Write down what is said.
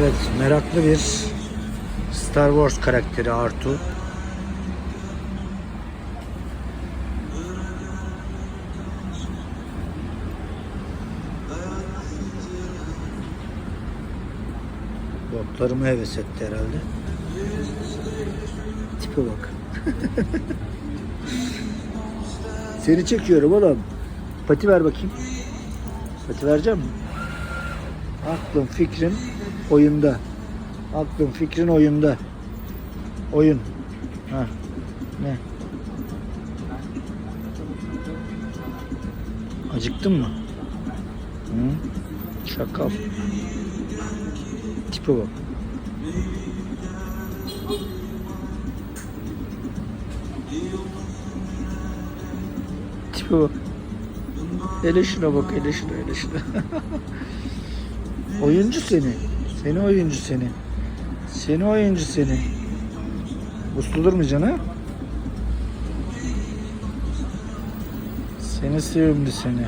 Evet, meraklı bir Star Wars karakteri Artu. Botlarımı heves etti herhalde. Tipe bak. Seni çekiyorum oğlum. Pati ver bakayım. Pati vereceğim mi? Aklım fikrim oyunda. Aklım fikrin oyunda. Oyun. Ha. Ne? Acıktın mı? Hı? Şakal. Tipe bak. Tipe bak. Hele şuna bak, hele şuna, hele şuna. oyuncu seni. Seni oyuncu seni. Seni oyuncu seni. Uslu durmayacaksın ha? Seni sevimli seni.